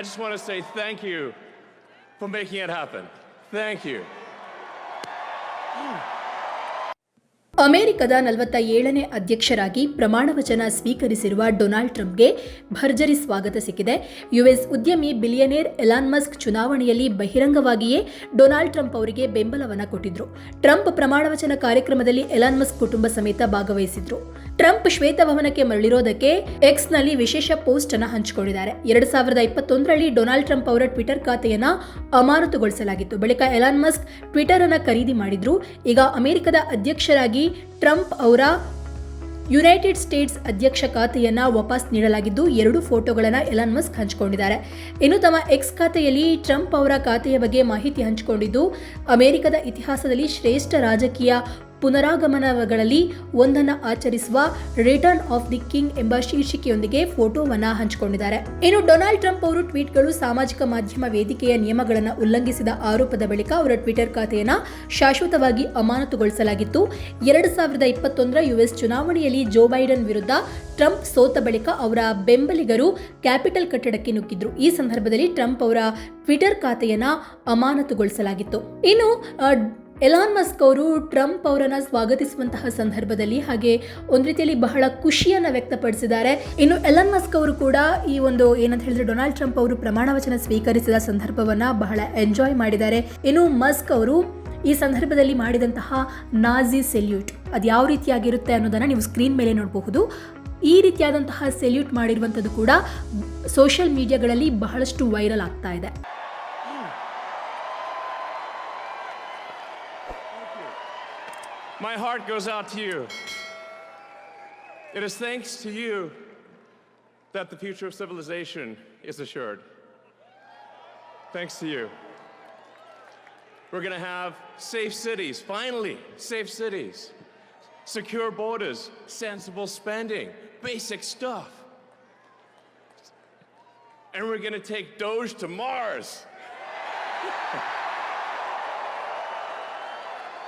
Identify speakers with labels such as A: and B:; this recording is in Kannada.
A: I just want to say thank you for making it happen. Thank you.
B: ಅಮೆರಿಕದ ನಲವತ್ತ ಏಳನೇ ಅಧ್ಯಕ್ಷರಾಗಿ ಪ್ರಮಾಣ ವಚನ ಸ್ವೀಕರಿಸಿರುವ ಡೊನಾಲ್ಡ್ ಟ್ರಂಪ್ಗೆ ಭರ್ಜರಿ ಸ್ವಾಗತ ಸಿಕ್ಕಿದೆ ಯುಎಸ್ ಉದ್ಯಮಿ, ಬಿಲಿಯನೇರ್ ಎಲಾನ್ ಮಸ್ಕ್ ಚುನಾವಣೆಯಲ್ಲಿ ಬಹಿರಂಗವಾಗಿಯೇ ಡೊನಾಲ್ಡ್ ಟ್ರಂಪ್ ಅವರಿಗೆ ಬೆಂಬಲವನ್ನು ಕೊಟ್ಟಿದ್ರು ಟ್ರಂಪ್ ಪ್ರಮಾಣ ವಚನ ಕಾರ್ಯಕ್ರಮದಲ್ಲಿ ಎಲಾನ್ ಮಸ್ಕ್ ಕುಟುಂಬ ಸಮೇತ ಭಾಗವಹಿಸಿದ್ರು ಟ್ರಂಪ್ ಶ್ವೇತಭವನಕ್ಕೆ ಮರಳಿರೋದಕ್ಕೆ ಎಕ್ಸ್ನಲ್ಲಿ ವಿಶೇಷ ಪೋಸ್ಟ್ ಅನ್ನು ಹಂಚಿಕೊಂಡಿದ್ದಾರೆ. ಎರಡ್ ಸಾವಿರದ ಇಪ್ಪತ್ತೊಂದರಲ್ಲಿ ಡೊನಾಲ್ಡ್ ಟ್ರಂಪ್ ಅವರ ಟ್ವಿಟರ್ ಖಾತೆಯನ್ನ ಅಮಾನತುಗೊಳಿಸಲಾಗಿತ್ತು. ಬಳಿಕ ಎಲಾನ್ ಮಸ್ಕ್ ಟ್ವಿಟರ್ ಅನ್ನ ಖರೀದಿ ಮಾಡಿದ್ರು. ಈಗ ಅಮೆರಿಕದ ಅಧ್ಯಕ್ಷರಾಗಿ ಟ್ರಂಪ್ ಅವರ ಯುನೈಟೆಡ್ ಸ್ಟೇಟ್ಸ್ ಅಧ್ಯಕ್ಷ ಖಾತೆಯನ್ನ ವಾಪಸ್ ನೀಡಲಾಗಿದ್ದು, ಎರಡು ಫೋಟೋಗಳನ್ನು ಎಲಾನ್ ಮಸ್ಕ್ ಹಂಚಿಕೊಂಡಿದ್ದಾರೆ. ಇನ್ನು ತಮ್ಮ ಎಕ್ಸ್ ಖಾತೆಯಲ್ಲಿ ಟ್ರಂಪ್ ಅವರ ಖಾತೆಯ ಬಗ್ಗೆ ಮಾಹಿತಿ ಹಂಚಿಕೊಂಡಿದ್ದು, ಅಮೆರಿಕದ ಇತಿಹಾಸದಲ್ಲಿ ಶ್ರೇಷ್ಠ ರಾಜಕೀಯ ಪುನರಾಗಮನಗಳಲ್ಲಿ ಒಂದನ್ನು ಆಚರಿಸುವ ರಿಟರ್ನ್ ಆಫ್ ದಿ ಕಿಂಗ್ ಎಂಬ ಶೀರ್ಷಿಕೆಯೊಂದಿಗೆ ಫೋಟೋವನ್ನು ಹಂಚಿಕೊಂಡಿದ್ದಾರೆ. ಇನ್ನು ಡೊನಾಲ್ಡ್ ಟ್ರಂಪ್ ಅವರು ಟ್ವೀಟ್ಗಳು ಸಾಮಾಜಿಕ ಮಾಧ್ಯಮ ವೇದಿಕೆಯ ನಿಯಮಗಳನ್ನು ಉಲ್ಲಂಘಿಸಿದ ಆರೋಪದ ಬಳಿಕ ಅವರ ಟ್ವಿಟರ್ ಖಾತೆಯನ್ನು ಶಾಶ್ವತವಾಗಿ ಅಮಾನತುಗೊಳಿಸಲಾಗಿತ್ತು. ಎರಡು ಸಾವಿರದ ಇಪ್ಪತ್ತೊಂದರ ಯುಎಸ್ ಚುನಾವಣೆಯಲ್ಲಿ ಜೋ ಬೈಡನ್ ವಿರುದ್ಧ ಟ್ರಂಪ್ ಸೋತ ಬಳಿಕ ಅವರ ಬೆಂಬಲಿಗರು ಕ್ಯಾಪಿಟಲ್ ಕಟ್ಟಡಕ್ಕೆ ನುಗ್ಗಿದ್ರು. ಈ ಸಂದರ್ಭದಲ್ಲಿ ಟ್ರಂಪ್ ಅವರ ಟ್ವಿಟರ್ ಖಾತೆಯನ್ನು ಅಮಾನತುಗೊಳಿಸಲಾಗಿತ್ತು. ಇನ್ನು ಎಲಾನ್ ಮಸ್ಕ್ ಅವರು ಟ್ರಂಪ್ ಅವರನ್ನು ಸ್ವಾಗತಿಸುವಂತಹ ಸಂದರ್ಭದಲ್ಲಿ ಹಾಗೆ ಒಂದು ರೀತಿಯಲ್ಲಿ ಬಹಳ ಖುಷಿಯನ್ನ ವ್ಯಕ್ತಪಡಿಸಿದ್ದಾರೆ. ಇನ್ನು ಎಲಾನ್ ಮಸ್ಕ್ ಅವರು ಕೂಡ ಈ ಒಂದು ಏನಂತ ಹೇಳಿದ್ರೆ ಡೊನಾಲ್ಡ್ ಟ್ರಂಪ್ ಅವರು ಪ್ರಮಾಣ ವಚನ ಸ್ವೀಕರಿಸಿದ ಸಂದರ್ಭವನ್ನ ಬಹಳ ಎಂಜಾಯ್ ಮಾಡಿದ್ದಾರೆ. ಇನ್ನು ಮಸ್ಕ್ ಅವರು ಈ ಸಂದರ್ಭದಲ್ಲಿ ಮಾಡಿದಂತಹ ನಾಜಿ ಸೆಲ್ಯೂಟ್ ಅದು ಯಾವ ರೀತಿಯಾಗಿರುತ್ತೆ ಅನ್ನೋದನ್ನ ನೀವು ಸ್ಕ್ರೀನ್ ಮೇಲೆ ನೋಡಬಹುದು. ಈ ರೀತಿಯಾದಂತಹ ಸೆಲ್ಯೂಟ್ ಮಾಡಿರುವಂಥದ್ದು ಕೂಡ ಸೋಷಿಯಲ್ ಮೀಡಿಯಾಗಳಲ್ಲಿ ಬಹಳಷ್ಟು ವೈರಲ್ ಆಗ್ತಾ ಇದೆ.
A: My heart goes out to you. It is thanks to you that the future of civilization is assured. Thanks to you. We're going to have safe cities, finally, safe cities, secure borders, sensible spending, basic stuff. And we're going to take Doge to Mars.